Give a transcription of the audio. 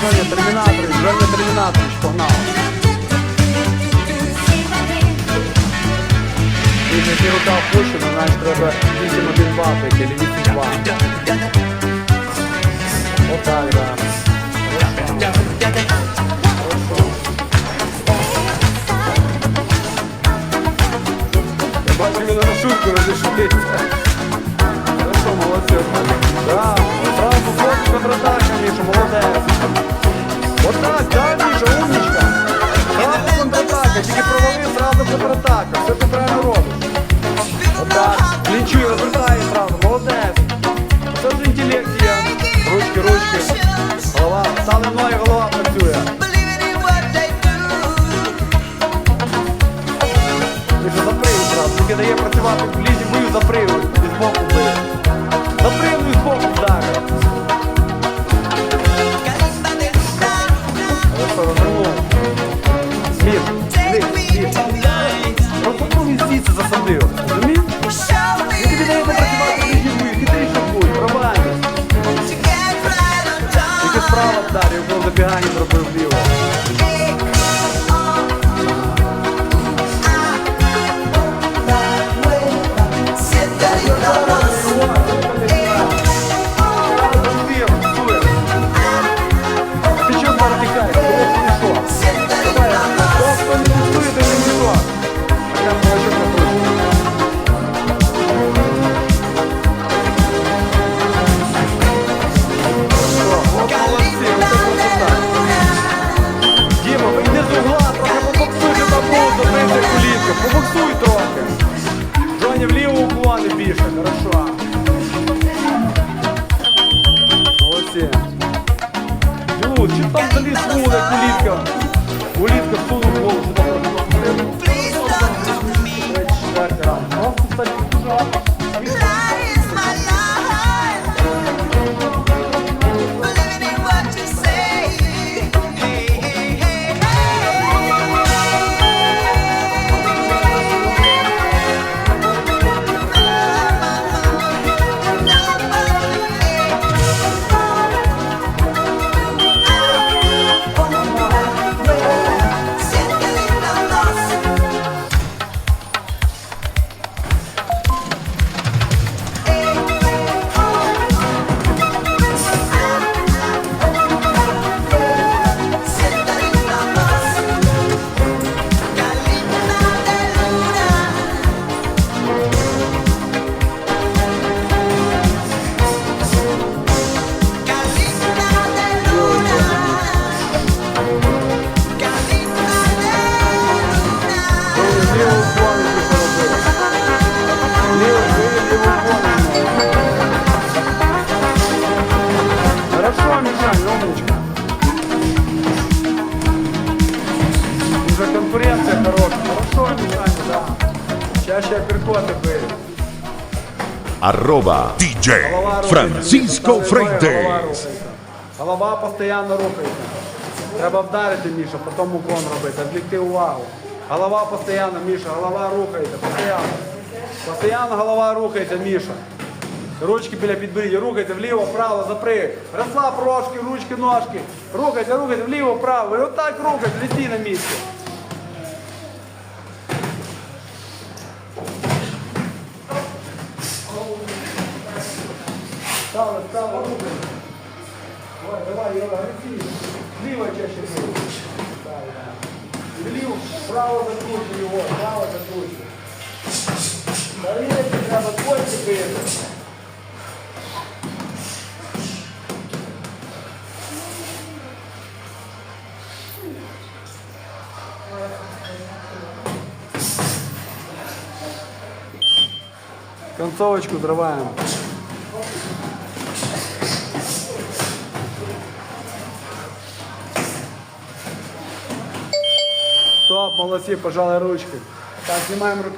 Женя Термінаторич, Женя Термінаторич, погнав. І які рука опущена, знаєш, треба 8-1 бати, чи 8-2. Отак, да. Я бачу, він на шутку розійшли. Сразу. Все ти правильно робиш. Вот так, клінчуй, розвертає сразу, молодець. Це ж інтелект є. Ручки, ручки. Голова, стали мною, голова працює. Миша, заприву сразу, тільки дає працювати в лізі бою, заприву. І бив. Заприву Вдарив, коли забігання зробив вліво. Thank you. Чаще апперкоты были. Arroba DJ Голова рухається. Francisco Голова Freites. рухається. Голова постійно рухається. Треба вдарити, Міша, потім уклон робити, відвлекти увагу. Голова постійно, Міша, голова рухається, постійно. Постійно голова рухається, Міша. Ручки біля підборіддя, рухайте вліво, вправо, запри. Розслаб рожки, ручки, ножки. Рухайте, рухайте, вліво, вправо. І отак рухайте, лети на місці. агрессивно. Вліво чаще всего. Вліво, вправо закручуй його, вправо закручуй. Перевірити треба кольцики. Концовочку зриваємо. Молодці, пожали ручки. Так, знімаємо руки.